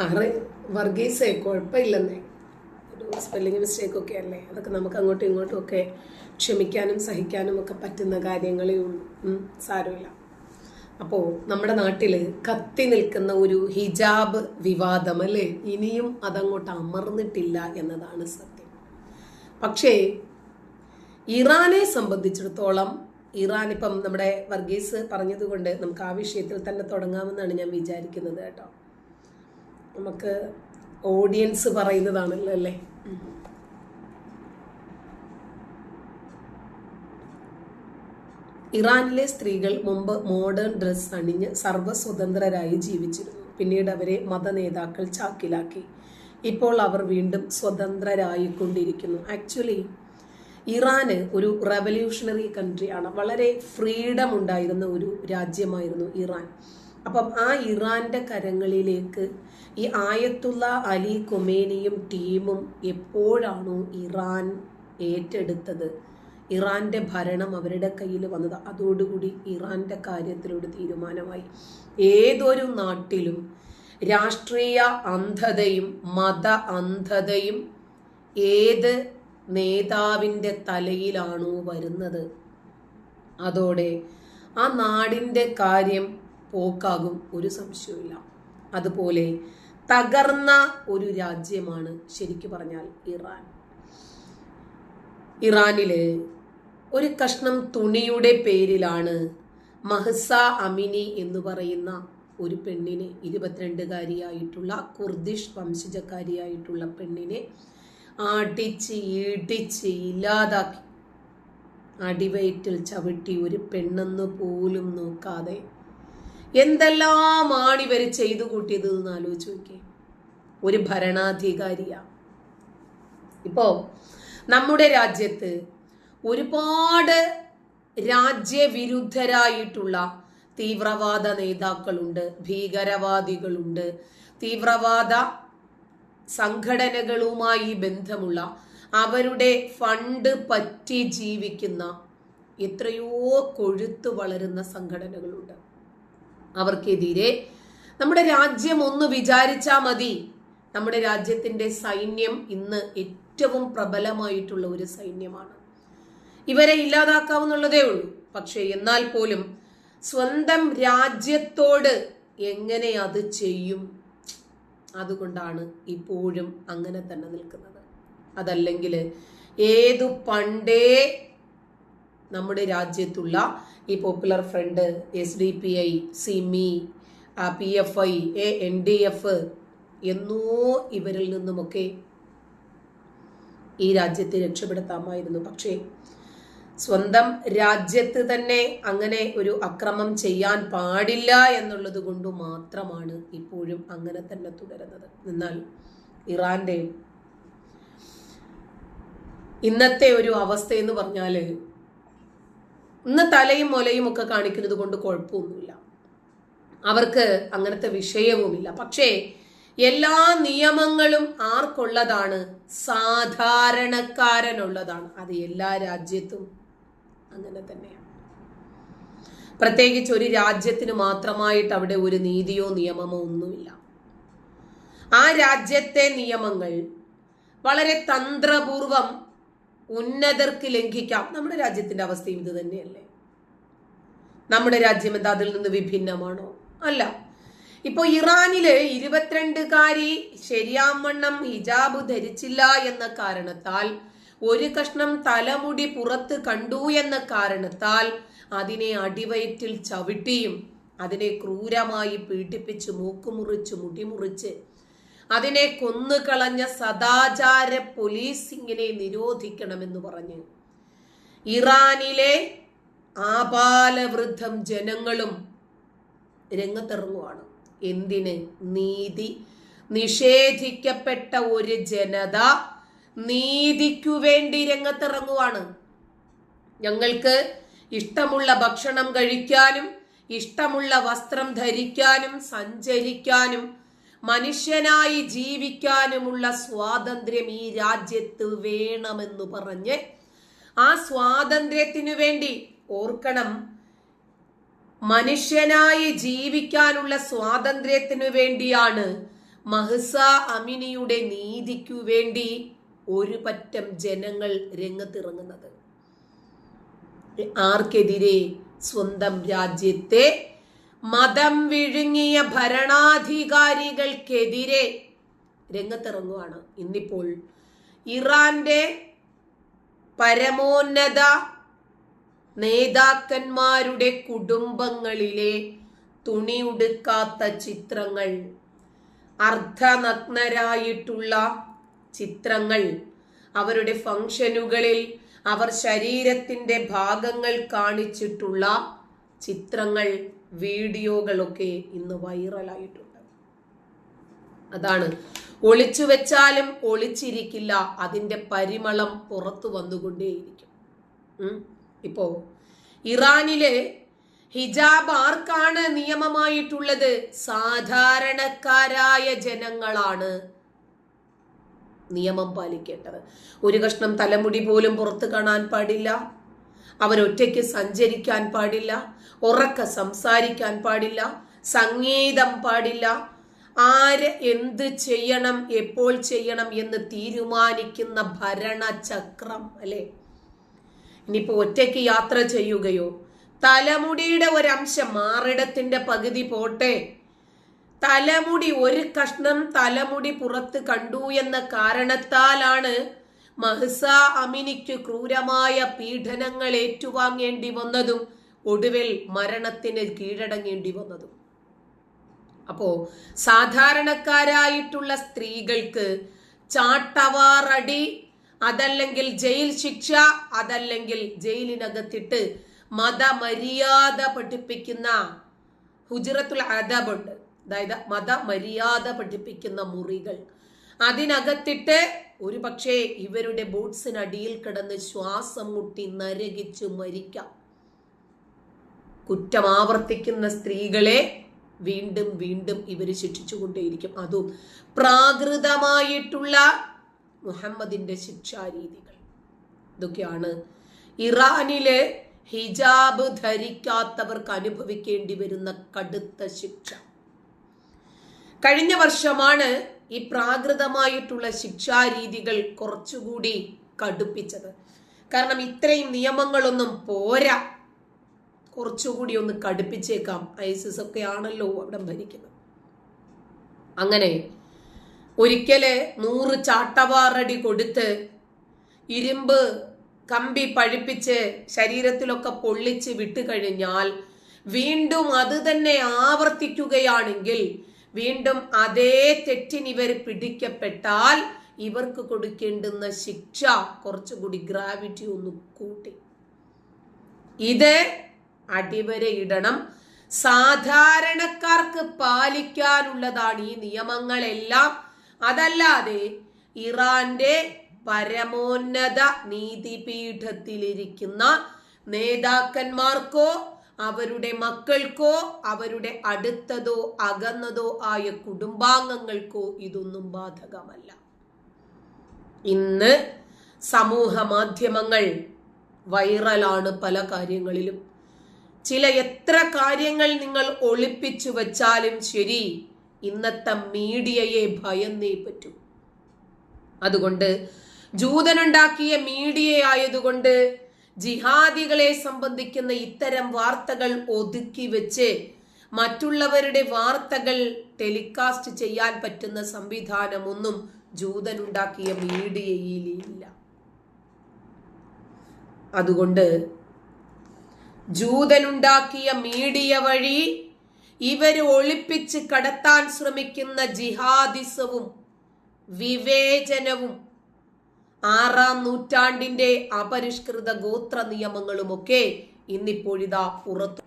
ആറ്. വർഗീസേ കുഴപ്പമില്ലെന്നേ. ഒരു spelling mistake ഒക്കെ അല്ലേ? അതൊക്കെ നമുക്ക് അങ്ങോട്ടും ഇങ്ങോട്ടും ഒക്കെ ക്ഷമിക്കാനും സഹിക്കാനും ഒക്കെ പറ്റുന്ന കാര്യങ്ങളേ ഉള്ളൂ. സാരമില്ല. അപ്പോൾ നമ്മുടെ നാട്ടിൽ കത്തി നിൽക്കുന്ന ഒരു ഹിജാബ് വിവാദം അല്ലേ? ഇനിയും അതങ്ങോട്ട് അമർന്നിട്ടില്ല എന്നതാണ് സത്യം. പക്ഷേ ഇറാനെ സംബന്ധിച്ചിടത്തോളം ഇറാൻ ഇപ്പം നമ്മുടെ വർഗീസ് പറഞ്ഞതുകൊണ്ട് നമുക്ക് ആ വിഷയത്തിൽ തന്നെ തുടങ്ങാമെന്നാണ് ഞാൻ വിചാരിക്കുന്നത് കേട്ടോ. നമുക്ക് ഓഡിയൻസ് പറയുന്നതാണല്ലോ അല്ലേ? ഇറാനിലെ സ്ത്രീകൾ മുമ്പ് മോഡേൺ ഡ്രസ് അണിഞ്ഞ് സർവസ്വതന്ത്രരായി ജീവിച്ചിരുന്നു. പിന്നീട് അവരെ മതനേതാക്കൾ ചാക്കിലാക്കി. ഇപ്പോൾ അവർ വീണ്ടും സ്വതന്ത്രരായിക്കൊണ്ടിരിക്കുന്നു. ആക്ച്വലി ഇറാന് ഒരു റവല്യൂഷണറി കൺട്രിയാണ് വളരെ ഫ്രീഡം ഉണ്ടായിരുന്ന ഒരു രാജ്യമായിരുന്നു ഇറാൻ. അപ്പം ആ ഇറാന്റെ കരങ്ങളിലേക്ക് ഈ ആയത്തുള്ള അലി കൊമേനിയും ടീമും എപ്പോഴാണോ ഇറാൻ ഏറ്റെടുത്തത്? ഇറാന്റെ ഭരണം അവരുടെ കയ്യിൽ വന്നത്. അതോടുകൂടി ഇറാന്റെ കാര്യത്തിലൊരു തീരുമാനമായി. ഏതൊരു നാട്ടിലും രാഷ്ട്രീയ അന്ധതയും മത അന്ധതയും ഏത് നേതാവിന്റെ തലയിലാണോ വരുന്നത്? അതോടെ ആ നാടിന്റെ കാര്യം പോക്കാകും ഒരു സംശയവുമില്ല. അതുപോലെ തകർന്ന ഒരു രാജ്യമാണ് ശരിക്കു പറഞ്ഞാൽ ഇറാൻ. ഇറാനിലെ ഒരു കഷ്ണം തുണിയുടെ പേരിലാണ് മഹസ അമിനി എന്ന് പറയുന്ന ഒരു പെണ്ണിനെ ഇരുപത്തിരണ്ടുകാരിയായിട്ടുള്ള കുർദിഷ് വംശജക്കാരിയായിട്ടുള്ള പെണ്ണിനെ ആട്ടിച്ച് ഈട്ടിച്ച് ഇല്ലാതാക്കി. അടിവയറ്റിൽ ചവിട്ടി ഒരു പെണ്ണെന്ന് പോലും നോക്കാതെ എന്തെല്ലാമാണ് ഇവർ ചെയ്തു കൂട്ടിയത് എന്ന് ആലോചിച്ച് നോക്കിയേ. ഒരു ഭരണാധികാരിയാണ് ഇപ്പോ നമ്മുടെ രാജ്യത്ത് ഒരുപാട് രാജ്യവിരുദ്ധരായിട്ടുള്ള തീവ്രവാദ നേതാക്കളുണ്ട് ഭീകരവാദികളുണ്ട് തീവ്രവാദ സംഘടനകളുമായി ബന്ധമുള്ള അവരുടെ ഫണ്ട് പറ്റി ജീവിക്കുന്ന എത്രയോ കൊഴുത്തു വളരുന്ന സംഘടനകളുണ്ട്. അവർക്കെതിരെ. നമ്മുടെ രാജ്യം ഒന്ന് വിചാരിച്ചാൽ മതി. നമ്മുടെ രാജ്യത്തിന്റെ സൈന്യം ഇന്ന് ഏറ്റവും പ്രബലമായിട്ടുള്ള ഒരു സൈന്യമാണ്. ഇവരെ ഇല്ലാതാക്കാവുന്നുള്ളതേ ഉള്ളൂ. പക്ഷേ എന്നാൽ പോലും സ്വന്തം രാജ്യത്തോട് എങ്ങനെ അത് ചെയ്യും? അതുകൊണ്ടാണ് ഇപ്പോഴും അങ്ങനെ തന്നെ നിൽക്കുന്നത്. അതല്ലെങ്കിൽ ഏതു പണ്ടേ നമ്മുടെ രാജ്യത്തുള്ള ഈ popular front S D P I SIMI P F I A N D F എന്നോ ഇവരിൽ നിന്നുമൊക്കെ ഈ രാജ്യത്തെ രക്ഷപ്പെടുത്താമായിരുന്നു. പക്ഷേ സ്വന്തം രാജ്യത്ത് തന്നെ അങ്ങനെ ഒരു അക്രമം ചെയ്യാൻ പാടില്ല എന്നുള്ളത് കൊണ്ട് മാത്രമാണ് ഇപ്പോഴും അങ്ങനെ തന്നെ തുടരുന്നത്. എന്നാൽ ഇറാന്റെ ഇന്നത്തെ ഒരു അവസ്ഥ എന്ന് പറഞ്ഞാൽ ഇന്ന് തലയും മുലയും ഒക്കെ കാണിക്കുന്നത് കൊണ്ട് കുഴപ്പമൊന്നുമില്ല. അവർക്ക് അങ്ങനത്തെ വിഷയവുമില്ല. പക്ഷേ എല്ലാ നിയമങ്ങളും ആർക്കുള്ളതാണ്? സാധാരണക്കാരനുള്ളതാണ്. അത് എല്ലാ രാജ്യത്തും അങ്ങനെ തന്നെയാണ്. പ്രത്യേകിച്ച് ഒരു രാജ്യത്തിന് മാത്രമായിട്ട് അവിടെ ഒരു നീതിയോ നിയമമോ ഒന്നുമില്ല. ആ രാജ്യത്തെ നിയമങ്ങൾ വളരെ തന്ത്രപൂർവം ഉന്നതർക്ക് ലംഘിക്കാം. നമ്മുടെ രാജ്യത്തിന്റെ അവസ്ഥയും ഇത് തന്നെയല്ലേ? നമ്മുടെ രാജ്യം എന്താ? അതിൽ നിന്ന് വിഭിന്നമാണോ? അല്ല. ഇപ്പൊ ഇറാനിൽ ഇരുപത്തിരണ്ടുകാരി ശരിയാവണ്ണം ഹിജാബ് ധരിച്ചില്ല എന്ന കാരണത്താൽ ഒരു കഷ്ണം തലമുടി പുറത്ത് കണ്ടു എന്ന കാരണത്താൽ അതിനെ അടിവയറ്റിൽ ചവിട്ടിയും അതിനെ ക്രൂരമായി പീഡിപ്പിച്ച് മൂക്കുമുറിച്ച് മുടിമുറിച്ച് അതിനെ കൊന്നുകളഞ്ഞ സദാചാര പോലീസിങ്ങിനെ നിരോധിക്കണമെന്ന് പറഞ്ഞ് ഇറാനിലെ ആപാലവൃദ്ധം ജനങ്ങളും രംഗത്തിറങ്ങുവാണ്. എന്തിന്? നീതി. നിഷേധിക്കപ്പെട്ട ഒരു ജനത നീതിക്കു വേണ്ടി രംഗത്തിറങ്ങുവാണ്. ഞങ്ങൾക്ക് ഇഷ്ടമുള്ള ഭക്ഷണം കഴിക്കാനും ഇഷ്ടമുള്ള വസ്ത്രം ധരിക്കാനും സഞ്ചരിക്കാനും മനുഷ്യനായി ജീവിക്കാനുമുള്ള സ്വാതന്ത്ര്യം ഈ രാജ്യത്ത് വേണമെന്ന് പറഞ്ഞ് ആ സ്വാതന്ത്ര്യത്തിനു വേണ്ടി ഓർക്കണം. മനുഷ്യനായി ജീവിക്കാനുള്ള സ്വാതന്ത്ര്യത്തിനു വേണ്ടിയാണ് മഹസ അമിനിയുടെ നീതിക്കു വേണ്ടി ഒരു പറ്റം ജനങ്ങൾ രംഗത്തിറങ്ങുന്നത്. ആർക്കെതിരെ സ്വന്തം രാജ്യത്തെ മതം വിഴുങ്ങിയ ഭരണാധികാരികൾക്കെതിരെ രംഗത്തിറങ്ങുവാണ് ഇന്നിപ്പോൾ. ഇറാന്റെ പരമോന്നത നേതാക്കന്മാരുടെ കുടുംബങ്ങളിലെ തുണിയുടുക്കാത്ത ചിത്രങ്ങൾ അർദ്ധനഗ്നരായിട്ടുള്ള ചിത്രങ്ങൾ അവരുടെ ഫംഗ്ഷനുകളിൽ അവർ ശരീരത്തിന്റെ ഭാഗങ്ങൾ കാണിച്ചിട്ടുള്ള ചിത്രങ്ങൾ വീഡിയോകളൊക്കെ ഇന്ന് വൈറലായിട്ടുണ്ട്. അതാണ്. ഒളിച്ചു വെച്ചാലും ഒളിച്ചിരിക്കില്ല അതിന്റെ പരിമളം പുറത്തു വന്നുകൊണ്ടേയിരിക്കും. ഇപ്പോൾ ഇപ്പോ ഇറാനിലെ ഹിജാബ് ആർക്കാണ് നിയമമായിട്ടുള്ളത്? സാധാരണക്കാരായ ജനങ്ങളാണ് നിയമം പാലിക്കേണ്ടത്. ഒരു കഷ്ണം തലമുടി പോലും പുറത്ത് കാണാൻ പാടില്ല. അവരൊറ്റയ്ക്ക് സഞ്ചരിക്കാൻ പാടില്ല ഉറക്ക സംസാരിക്കാൻ പാടില്ല സംഗീതം പാടില്ല. ആര് എന്ത് ചെയ്യണം എപ്പോൾ ചെയ്യണം എന്ന് തീരുമാനിക്കുന്ന ഭരണചക്രം അല്ലേ? ഇനിയിപ്പോ ഒറ്റയ്ക്ക് യാത്ര ചെയ്യുകയോ തലമുടിയുടെ ഒരംശം മാറിടത്തിന്റെ പകുതി പോട്ടെ. തലമുടി ഒരു കഷ്ണം തലമുടി പുറത്ത് കണ്ടു എന്ന കാരണത്താലാണ് മഹ്സ അമിനിക്ക് ക്രൂരമായ പീഡനങ്ങൾ ഏറ്റുവാങ്ങേണ്ടി വന്നതും ഒടുവിൽ മരണത്തിന് കീഴടങ്ങേണ്ടി വന്നതും. അപ്പോ സാധാരണക്കാരായിട്ടുള്ള സ്ത്രീകൾക്ക് ചാട്ടവാറടി അതല്ലെങ്കിൽ ജയിൽ ശിക്ഷ അതല്ലെങ്കിൽ ജയിലിനകത്തിട്ട് മതമര്യാദ പഠിപ്പിക്കുന്ന ഹുജറത്തുൽ അദബുണ്ട് അതായത് മതമര്യാദ പഠിപ്പിക്കുന്ന മുറികൾ. അതിനകത്തിട്ട് ഒരു പക്ഷേ ഇവരുടെ ബോട്ട്സിനടിയിൽ കിടന്ന് ശ്വാസം മുട്ടി നരകിച്ച് മരിക്കാം. കുറ്റം ആവർത്തിക്കുന്ന സ്ത്രീകളെ വീണ്ടും വീണ്ടും ഇവർ ശിക്ഷിച്ചുകൊണ്ടേയിരിക്കും. അതും പ്രാകൃതമായിട്ടുള്ള മുഹമ്മദിന്റെ ശിക്ഷാരീതികൾ. ഇതൊക്കെയാണ് ഇറാനിലെ ഹിജാബ് ധരിക്കാത്തവർക്ക് അനുഭവിക്കേണ്ടി വരുന്ന കടുത്ത ശിക്ഷ. കഴിഞ്ഞ വർഷമാണ് ഈ പ്രാകൃതമായിട്ടുള്ള ശിക്ഷാരീതികൾ കുറച്ചുകൂടി കടുപ്പിച്ചത്. കാരണം ഇത്രയും നിയമങ്ങളൊന്നും പോരാ. കുറച്ചുകൂടി ഒന്ന് കടുപ്പിച്ചേക്കാം. ഐസിസ് ഒക്കെ ആണല്ലോ അവിടെ ഭരിക്കുന്നത്. അങ്ങനെ ഒരിക്കൽ നൂറ് ചാട്ടവാറടി കൊടുത്ത് ഇരുമ്പ് കമ്പി പഴിപ്പിച്ച് ശരീരത്തിലൊക്കെ പൊള്ളിച്ച് വിട്ടുകഴിഞ്ഞാൽ വീണ്ടും അത് തന്നെ ആവർത്തിക്കുകയാണെങ്കിൽ വീണ്ടും അതേ തെറ്റിന് ഇവർ പിടിക്കപ്പെട്ടാൽ ഇവർക്ക് കൊടുക്കേണ്ടുന്ന ശിക്ഷ കുറച്ചുകൂടി ഗ്രാവിറ്റി ഒന്ന് കൂട്ടി. ഇത് അടിവരയിടണം സാധാരണക്കാർക്ക് പാലിക്കാനുള്ളതാണ് ഈ നിയമങ്ങളെല്ലാം. അതല്ലാതെ ഇറാന്റെ പരമോന്നത നീതിപീഠത്തിലിരിക്കുന്ന നേതാക്കന്മാർക്കോ അവരുടെ മക്കൾക്കോ അവരുടെ അടുത്തതോ അകന്നതോ ആയ കുടുംബാംഗങ്ങൾക്കോ ഇതൊന്നും ബാധകമല്ല. ഇന്ന് സമൂഹ മാധ്യമങ്ങൾ വൈറലാണ് പല കാര്യങ്ങളിലും. ചില എത്ര കാര്യങ്ങൾ നിങ്ങൾ ഒളിപ്പിച്ചു വച്ചാലും ശരി ഇന്നത്തെ മീഡിയയെ ഭയന്നേ പറ്റൂ. അതുകൊണ്ട് ജൂതനുണ്ടാക്കിയ മീഡിയ ആയതുകൊണ്ട് ജിഹാദികളെ സംബന്ധിക്കുന്ന ഇത്തരം വാർത്തകൾ ഒതുക്കി വെച്ച് മറ്റുള്ളവരുടെ വാർത്തകൾ ടെലികാസ്റ്റ് ചെയ്യാൻ പറ്റുന്ന സംവിധാനമൊന്നും ജൂതനുണ്ടാക്കിയ മീഡിയയിലില്ല. അതുകൊണ്ട് ജൂതനുണ്ടാക്കിയ മീഡിയ വഴി ഇവർ ഒളിപ്പിച്ച് കടത്താൻ ശ്രമിക്കുന്ന ജിഹാദിസവും വിവേചനവും ആറാം നൂറ്റാണ്ടിന്റെ അപരിഷ്കൃത ഗോത്ര നിയമങ്ങളുമൊക്കെ ഇന്നിപ്പോഴിതാ പുറത്തു